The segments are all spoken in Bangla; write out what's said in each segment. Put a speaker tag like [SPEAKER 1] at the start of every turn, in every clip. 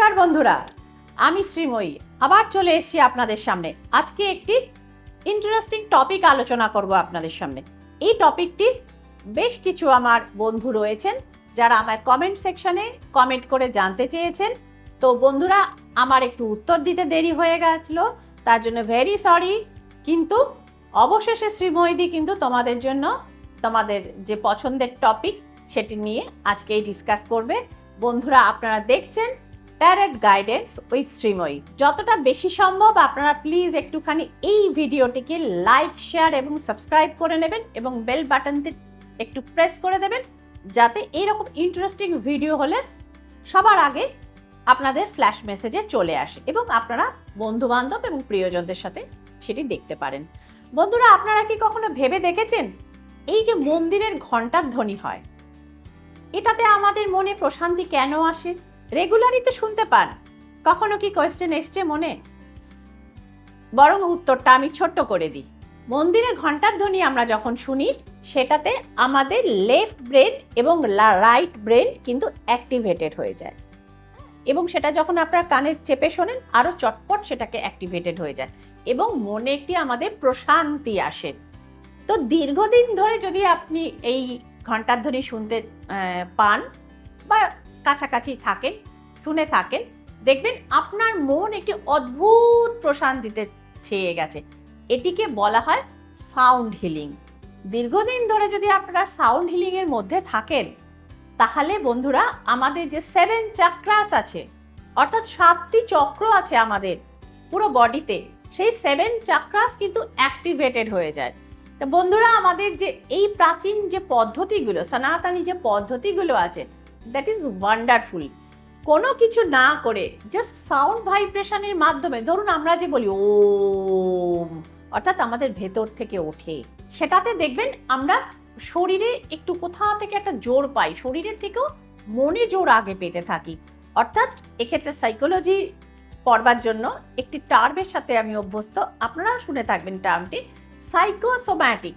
[SPEAKER 1] নমস্কার বন্ধুরা, আমি শ্রীময়ী। আবার চলে এসেছি আপনাদের সামনে। আজকে একটি ইন্টারেস্টিং টপিক আলোচনা করব আপনাদের সামনে। এই টপিকটি বেশ কিছু আমার বন্ধু রয়েছেন, যারা আমার কমেন্ট সেকশনে কমেন্ট করে জানতে চেয়েছেন। তো বন্ধুরা, আমার একটু উত্তর দিতে দেরি হয়ে গেছিল, তার জন্য ভেরি সরি কিন্তু অবশেষে শ্রীময়দি কিন্তু তোমাদের জন্য তোমাদের যে পছন্দের টপিক সেটি নিয়ে আজকেই ডিসকাস করবে। বন্ধুরা, আপনারা দেখছেন ডাইরেক্ট গাইডেন্স উইথ শ্রীময়ী যতটা বেশি সম্ভব আপনারা প্লিজ একটুখানি এই ভিডিওটিকে লাইক শেয়ার এবং সাবস্ক্রাইব করে নেবেন এবং বেল বাটনটি একটু প্রেস করে দেবেন যাতে এইরকম ইন্টারেস্টিং ভিডিও হলে সবার আগে আপনাদের ফ্ল্যাশ মেসেজে চলে আসে এবং আপনারা বন্ধু বান্ধব এবং প্রিয়জনদের সাথে সেটি দেখতে পারেন। বন্ধুরা, আপনারা কি কখনো ভেবে দেখেছেন? এই যে মন্দিরের ঘণ্টার ধ্বনি হয়, এটাতে আমাদের মনে প্রশান্তি কেন আসে? রেগুলারই তো শুনতে পান। কখনো কি কোয়েশ্চেন এসছে মনে? বরং উত্তরটা আমি ছোট্ট করে দিই। মন্দিরের ঘণ্টার ধ্বনি আমরা যখন শুনি, সেটাতে আমাদের লেফট ব্রেন এবং রাইট ব্রেন কিন্তু অ্যাক্টিভেটেড হয়ে যায়। এবং সেটা যখন আপনার কানের চেপে শোনেন আরও চটপট সেটাকে অ্যাক্টিভেটেড হয়ে যায়। এবং মনে একটি আমাদের প্রশান্তি আসে। তো দীর্ঘদিন ধরে যদি আপনি এই ঘণ্টার ধ্বনি শুনতে পান বা কাছাকাছি থাকেন, শুনে থাকেন, দেখবেন আপনার মন একটি অদ্ভুত প্রশান্তিতে ছেয়ে গেছে। এটিকে বলা হয় সাউন্ড হিলিং দীর্ঘদিন ধরে যদি আপনারা সাউন্ড হিলিংয়ের মধ্যে থাকেন, তাহলে বন্ধুরা আমাদের যে সেভেন চাক্রাস আছে, অর্থাৎ সাতটি চক্র আছে আমাদের পুরো বডিতে, সেই সেভেন চাক্রাস কিন্তু অ্যাক্টিভেটেড হয়ে যায়। তো বন্ধুরা আমাদের যে এই প্রাচীন যে পদ্ধতিগুলো, সনাতনী যে পদ্ধতিগুলো আছে দ্যাট ইজ ওয়ান্ডারফুল কোনো কিছু না করে জাস্ট সাউন্ড ভাইব্রেশনের মাধ্যমে, ধরুন আমরা যে বলি ওম, অর্থাৎ আমাদের ভেতর থেকে ওঠে, সেটাতে দেখবেন আমরা শরীরে একটু কোথা থেকে একটা জোর পাই, শরীরের থেকেও মনে জোর আগে পেতে থাকি। অর্থাৎ এক্ষেত্রে সাইকোলজি পড়বার জন্য একটি টার্মের সাথে আমি অভ্যস্ত আপনারা শুনে থাকবেন টার্মটি সাইকোসোম্যাটিক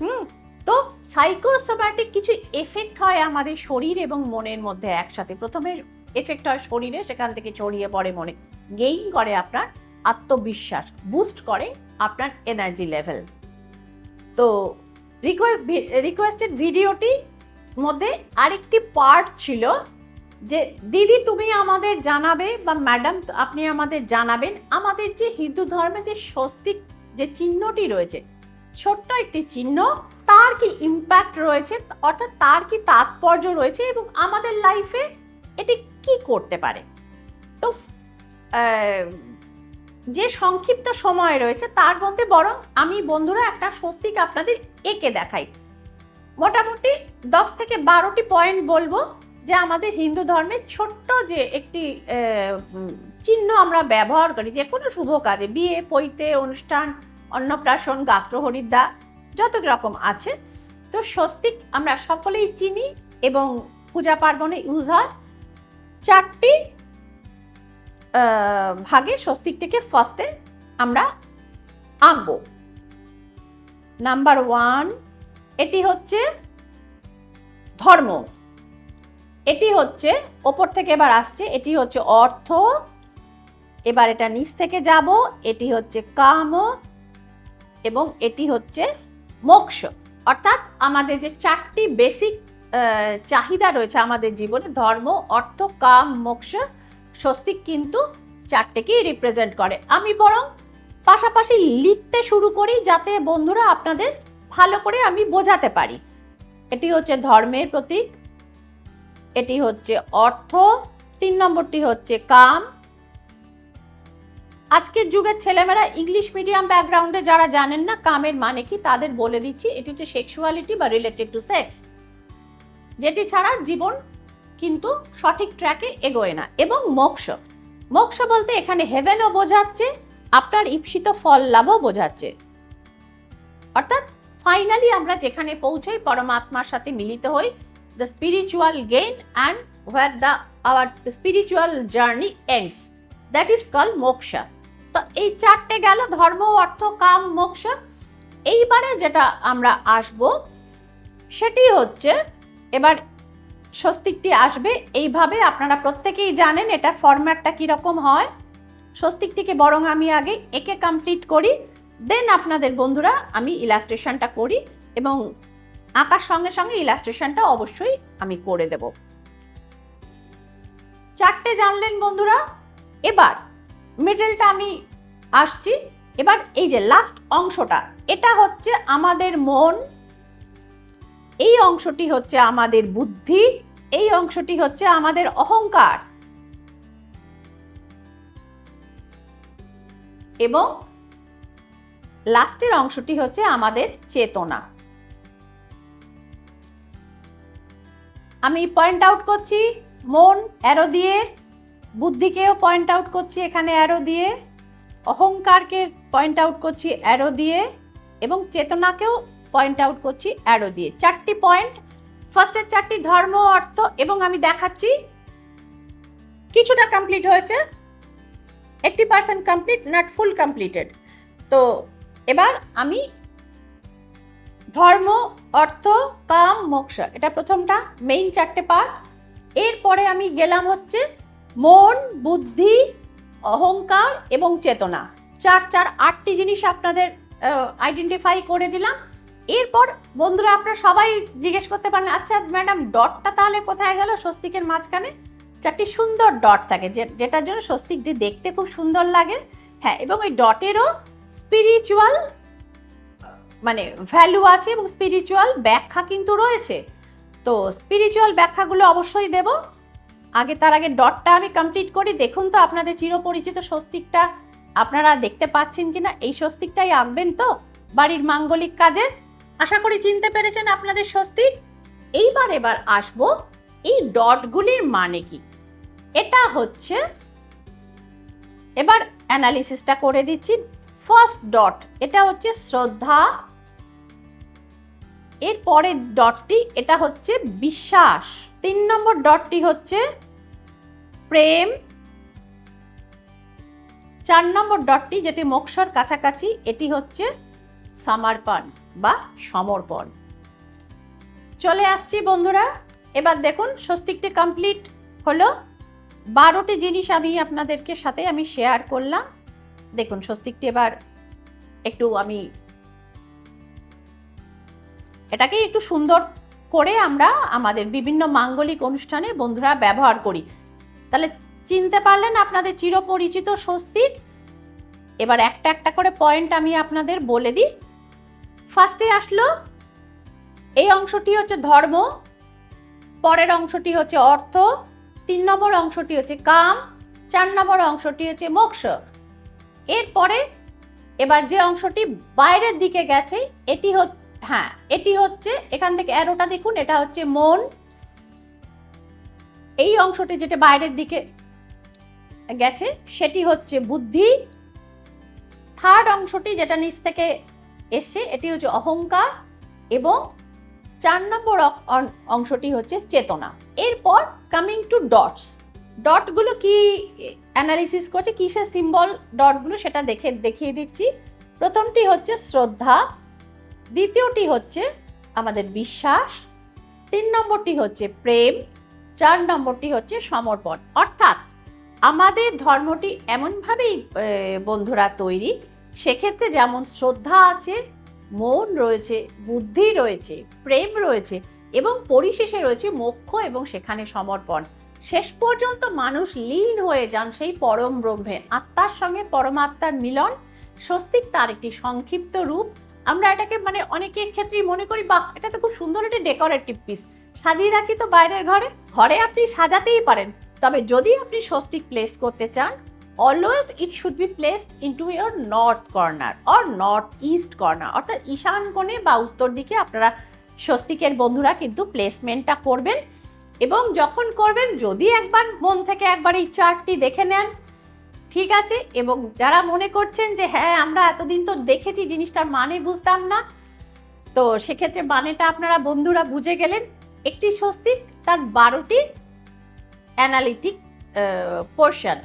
[SPEAKER 1] হুম? তো সাইকোসোম্যাটিক কিছু এফেক্ট হয় আমাদের শরীর এবং মনের মধ্যে একসাথে। প্রথমে এফেক্ট হয় শরীরে, সেখান থেকে ছড়িয়ে পড়ে মনে। গেইন করে আপনার আত্মবিশ্বাস বুস্ট করে আপনার এনার্জি লেভেল তো রিকোয়েস্ট রিকোয়েস্টেড ভিডিওটি মধ্যে আরেকটি পার্ট ছিল যে, দিদি, তুমি আমাদের জানাবে বা ম্যাডাম আপনি আমাদের জানাবেন আমাদের যে হিন্দু ধর্মে যে স্বস্তিক যে চিহ্নটি রয়েছে, ছোট্ট একটি চিহ্ন তার কি ইম্প্যাক্ট রয়েছে? অর্থাৎ তার কি তাৎপর্য রয়েছে? এবং আমাদের লাইফে এটি কি করতে পারে? তো যে সংক্ষিপ্ত সময় রয়েছে তার মধ্যে বরং আমি বন্ধুরা একটা স্বস্তিক আপনাদের এঁকে দেখাই। মোটামুটি দশ থেকে বারোটি পয়েন্ট বলব যে আমাদের হিন্দু ধর্মের ছোট্ট যে একটি চিহ্ন আমরা ব্যবহার করি, যে কোনো শুভ কাজে, বিয়ে, পৈতে, অনুষ্ঠান, অন্নপ্রাশন গাত্র হরিদ্রা যত রকম আছে, তো স্বস্তিক আমরা সকলেই চিনি এবং পূজা পার্বণে ইউজ হয়। চারটি ভাগে স্বস্তিকটিকে ফার্স্টে আমরা আঁকবো। নাম্বার ওয়ান এটি হচ্ছে ধর্ম। এটি হচ্ছে ওপর থেকে এবার আসছে, এটি হচ্ছে অর্থ। এবার এটা নিচ থেকে যাব, এটি হচ্ছে কাম। এবং এটি হচ্ছে মোক্ষ। অর্থাৎ আমাদের যে চারটি বেসিক চাহিদা রয়েছে আমাদের জীবনে, ধর্ম, অর্থ, কাম, মোক্ষ স্বস্তিক কিন্তু চারটেকেই রিপ্রেজেন্ট করে। আমি বরং পাশাপাশি লিখতে শুরু করি যাতে বন্ধুরা আপনাদের ভালো করে আমি বোঝাতে পারি। এটি হচ্ছে ধর্মের প্রতীক, এটি হচ্ছে অর্থ, তিন নম্বরটি হচ্ছে কাম আজকের যুগের ছেলেমেয়েরা ইংলিশ মিডিয়াম ব্যাকগ্রাউন্ডে যারা জানেন না, কামের মানে কি তাদের বলে দিচ্ছি, এটি হচ্ছে সেক্সুয়ালিটি বা রিলেটেড টু সেক্স যেটি ছাড়া জীবন কিন্তু সঠিক ট্র্যাকে এগোয় না। এবং মোক্ষ মোক্ষ বলতে এখানে হেভেনও বোঝাচ্ছে, আপনার ঈপ্সিত ফল লাভও বোঝাচ্ছে। অর্থাৎ ফাইনালি আমরা যেখানে পৌঁছই, পরমাত্মার সাথে মিলিত হই the spiritual gain and where the our spiritual journey ends that is call moksha. তো এই চারটে গেল, ধর্ম, অর্থ, কাম, মোক্ষ। এইবারে যেটা আমরা আসব, সেটি হচ্ছে, এবার স্বস্তিকটি আসবে, এইভাবে আপনারা প্রত্যেকেই জানেন এটা ফরম্যাটটা কীরকম হয়। স্বস্তিকটিকে বরং আমি আগে একে কমপ্লিট করি দেন আপনাদের বন্ধুরা আমি ইলাস্ট্রেশনটা করি এবং আঁকার সঙ্গে সঙ্গে ইলাস্ট্রেশনটা অবশ্যই আমি করে দেব। চারটে জানলেন বন্ধুরা, এবার মিডলটা আমি আসছি। এবার এই যে লাস্ট অংশটা, এটা হচ্ছে আমাদের মন, এই অংশটি হচ্ছে আমাদের বুদ্ধি, এই অংশটি হচ্ছে আমাদের অহংকার। এবং লাস্টের অংশটি হচ্ছে আমাদের চেতনা। আমি পয়েন্ট আউট করছি, মন অ্যারো দিয়ে বুদ্ধিকেও পয়েন্ট আউট করছি এখানে অ্যারো দিয়ে, অহংকারকে পয়েন্ট আউট করছি অ্যারো দিয়ে, এবং চেতনাকেও পয়েন্ট আউট করছি অ্যারো দিয়ে। চারটি পয়েন্ট ফার্স্টের চারটি ধর্ম, অর্থ, এবং আমি দেখাচ্ছি, কিছুটা কমপ্লিট হয়েছে। Eighty percent complete not full completed তো এবার আমি ধর্ম, অর্থ, কাম, মোক্ষ, এটা প্রথমটা মেইন চারটে পার্ট এরপরে আমি গেলাম হচ্ছে মন, বুদ্ধি, অহংকার এবং চেতনা। চার চার, আটটি জিনিস আপনাদের আইডেন্টিফাই করে দিলাম। এরপর বন্ধুরা, আপনারা সবাই জিজ্ঞেস করতে পারেন আচ্ছা ম্যাডাম ডটটা তাহলে কোথায় গেল? স্বস্তিকের মাঝখানে? চারটি সুন্দর ডট থাকে যেটার জন্য স্বস্তিকটি দেখতে খুব সুন্দর লাগে। হ্যাঁ এবং ওই ডটেরও স্পিরিচুয়াল মানে ভ্যালু আছে এবং স্পিরিচুয়াল ব্যাখ্যা কিন্তু রয়েছে। তো স্পিরিচুয়াল ব্যাখ্যাগুলো অবশ্যই দেব। আগে তার আগে ডটটা আমি কমপ্লিট করি। দেখুন তো আপনাদের চিরপরিচিত স্বস্তিকটা। আপনারা দেখতে পাচ্ছেন কিনা? এই স্বস্তিকটাই আঁকবেন তো? বাড়ির মাঙ্গলিক কাজে আশা করি চিনতে পেরেছেন আপনাদের স্বস্তিক। এইবার এবার আসব এই ডটগুলির মানে কি? এটা হচ্ছে এবার অ্যানালিসিসটা করে দিচ্ছি। ফার্স্ট ডট এটা হচ্ছে শ্রদ্ধা। এর পরের ডটটি এটা হচ্ছে বিশ্বাস। তিন নম্বর ডটটি হচ্ছে প্রেম। চার নম্বর ডটটি যেটি মোক্ষর কাছাকাছি, এটি হচ্ছে সামারপান বা সমর্পণ। চলে আসছি বন্ধুরা, এবার দেখুন, স্বস্তিকটি কমপ্লিট হলো। বারোটি জিনিস আমি আপনাদেরকে সাথে আমি শেয়ার করলাম। দেখুন, স্বস্তিকটি এবার একটু আমি এটাকে একটু সুন্দর করে আমরা আমাদের বিভিন্ন মাঙ্গলিক অনুষ্ঠানে বন্ধুরা ব্যবহার করি। তাহলে চিনতে পারলেন আপনাদের চিরপরিচিত স্বস্তিক এবার একটা একটা করে পয়েন্ট আমি আপনাদের বলে দিই। ফার্স্টে আসলো, এই অংশটি হচ্ছে ধর্ম, পরের অংশটি হচ্ছে অর্থ, তিন নম্বর অংশটি হচ্ছে কাম, চার নম্বর অংশটি হচ্ছে মোক্ষ। এরপরে এবার যে অংশটি বাইরের দিকে গেছে, এটি হ্যাঁ এটি হচ্ছে, এখান থেকে অ্যারোটা দেখুন, এটা হচ্ছে মন এই অংশটি যেটা বাইরের দিকে গেছে, সেটি হচ্ছে বুদ্ধি। থার্ড অংশটি যেটা নিচ থেকে এসছে, এটি হচ্ছে অহংকার এবং চার নম্বর অংশটি হচ্ছে চেতনা। এরপর কামিং টু ডটস ডটগুলো কি অ্যানালিসিস করছে, কিসের সিম্বল ডটগুলো সেটা দেখে, দেখিয়ে দিচ্ছি। প্রথমটি হচ্ছে শ্রদ্ধা, দ্বিতীয়টি হচ্ছে আমাদের বিশ্বাস, তিন নম্বরটি হচ্ছে প্রেম চার নম্বরটি হচ্ছে সমর্পণ। অর্থাৎ আমাদের ধর্মটি এমনভাবেই বন্ধুরা তৈরি, সেক্ষেত্রে যেমন শ্রদ্ধা আছে, মন রয়েছে, বুদ্ধি রয়েছে, প্রেম রয়েছে এবং পরিশেষে রয়েছে মোক্ষ এবং সেখানে সমর্পণ। শেষ পর্যন্ত মানুষ লীন হয়ে যান সেই পরম ব্রহ্মে। আত্মার সঙ্গে পরমাত্মার মিলন, স্বস্তিক তার একটি সংক্ষিপ্ত রূপ। আমরা এটাকে মানে অনেকের ক্ষেত্রেই মনে করি, বাহ, এটা তো খুব সুন্দর একটি ডেকোরেটিভ পিস সাজিয়ে রাখি তো বাইরের ঘরে। ঘরে আপনি সাজাতেই পারেন। তবে যদি আপনি স্বস্তিক প্লেস করতে চান always it should be placed into your north corner or north east corner অর্থাৎ ঈশান কোণে বা উত্তর দিকে আপনারা স্বস্তিকের বন্ধুরা কিন্তু প্লেসমেন্টটা করবেন। এবং যখন করবেন, যদি একবার মন থেকে একবার এই চার্টটি দেখে নেন, ঠিক আছে। এবং যারা মনে করছেন যে হ্যাঁ আমরা এতদিন তো দেখেছি জিনিসটার মানে বুঝতাম না, তো সেক্ষেত্রে মানেটা আপনারা বন্ধুরা বুঝে গেলেন। একটি স্বস্তিক, তার বারোটি অ্যানালিটিক পোর্শন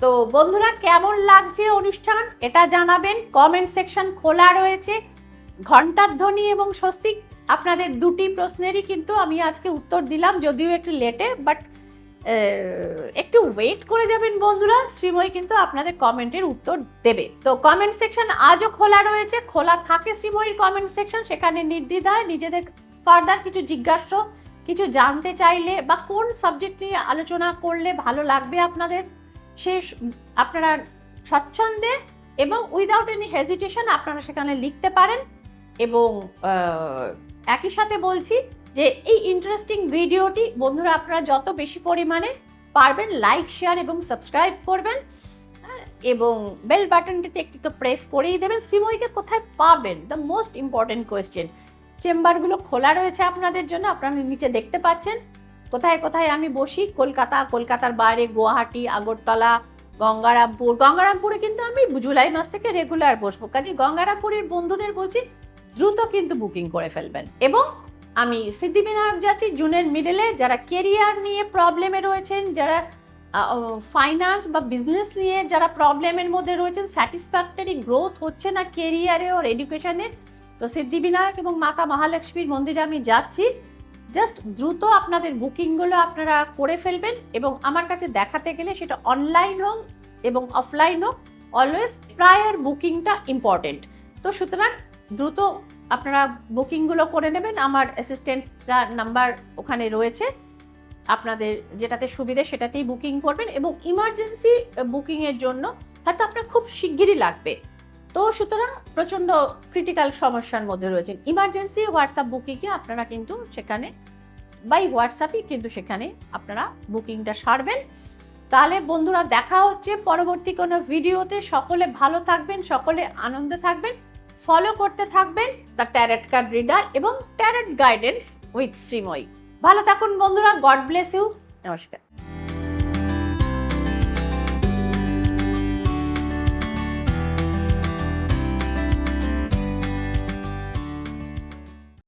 [SPEAKER 1] তো বন্ধুরা, কেমন লাগছে অনুষ্ঠান? এটা জানাবেন কমেন্ট সেকশন খোলা রয়েছে। ঘণ্টার ধ্বনি এবং স্বস্তিক, আপনাদের দুটি প্রশ্নেরই কিন্তু আমি আজকে উত্তর দিলাম, যদিও একটু লেটে বাট একটু ওয়েট করে যাবেন বন্ধুরা, শ্রীময়ী কিন্তু আপনাদের কমেন্টের উত্তর দেবে। তো কমেন্ট সেকশন আজও খোলা রয়েছে, খোলা থাকে শ্রীময়ীর কমেন্ট সেকশন সেখানে নির্দ্বিধায় নিজেদের ফার্দার কিছু জিজ্ঞাসা, কিছু জানতে চাইলে বা কোন সাবজেক্ট নিয়ে আলোচনা করলে ভালো লাগবে আপনাদের? সে আপনারা স্বচ্ছন্দে এবং উইদাউট এনি হেজিটেশন আপনারা সেখানে লিখতে পারেন। এবং একই সাথে বলছি যে এই ইন্টারেস্টিং ভিডিওটি বন্ধুরা আপনারা যত বেশি পরিমাণে পারবেন লাইক শেয়ার এবং সাবস্ক্রাইব করবেন। এবং বেল বাটনটিতে একটি তো প্রেস করেই দেবেন। শ্রীময়ীকে কোথায় পাবেন? দ্য মোস্ট ইম্পর্টেন্ট কোয়েশ্চেন চেম্বারগুলো খোলা রয়েছে আপনাদের জন্য, আপনারা নিচে দেখতে পাচ্ছেন। কোথায় কোথায় আমি বসি? কলকাতা, কলকাতার বাইরে গুয়াহাটি, আগরতলা, গঙ্গারামপুর। গঙ্গারামপুরে কিন্তু আমি জুলাই মাস থেকে রেগুলার বসবো। কাজে গঙ্গারামপুরের বন্ধুদের বলছি, দ্রুত কিন্তু বুকিং করে ফেলবেন। এবং আমি সিদ্ধিবিনায়ক যাচ্ছি, জুনের মিডলে যারা কেরিয়ার নিয়ে প্রবলেমে রয়েছেন, যারা ফাইন্যান্স বা বিজনেস নিয়ে যারা প্রবলেমের মধ্যে রয়েছেন স্যাটিসফ্যাক্টরি গ্রোথ হচ্ছে না কেরিয়ারে ওর এডুকেশনে তো সিদ্ধিবিনায়ক এবং মাতা মহালক্ষ্মীর মন্দিরে আমি যাচ্ছি। জাস্ট দ্রুত আপনাদের বুকিংগুলো আপনারা করে ফেলবেন এবং আমার কাছে দেখাতে গেলে সেটা অনলাইন হোক এবং অফলাইন হোক অলওয়েজ প্রায়ার বুকিংটা ইম্পর্টেন্ট তো সুতরাং দ্রুত আপনারা বুকিংগুলো করে নেবেন। আমার অ্যাসিস্ট্যান্টরা নাম্বার ওখানে রয়েছে। আপনাদের যেটাতে সুবিধে সেটাতেই বুকিং করবেন এবং ইমার্জেন্সি বুকিংয়ের জন্য হয়তো আপনার খুব শিগগিরই লাগবে। তো সুতরাং প্রচণ্ড ক্রিটিক্যাল সমস্যার মধ্যে রয়েছেন। ইমার্জেন্সি হোয়াটসঅ্যাপ বুকিংয়ে আপনারা কিন্তু সেখানে বাই হোয়াটসঅ্যাপই কিন্তু সেখানে আপনারা বুকিংটা সারবেন। তাহলে বন্ধুরা, দেখা হচ্ছে পরবর্তী কোনো ভিডিওতে। সকলে ভালো থাকবেন, সকলে আনন্দে থাকবেন ফলো করতে থাকবেন দ্য ট্যারেট কার্ড রিডার এবং ট্যারেট গাইডেন্স উইথ শ্রীময়ী ভালো থাকুন বন্ধুরা গড ব্লেস ইউ নমস্কার।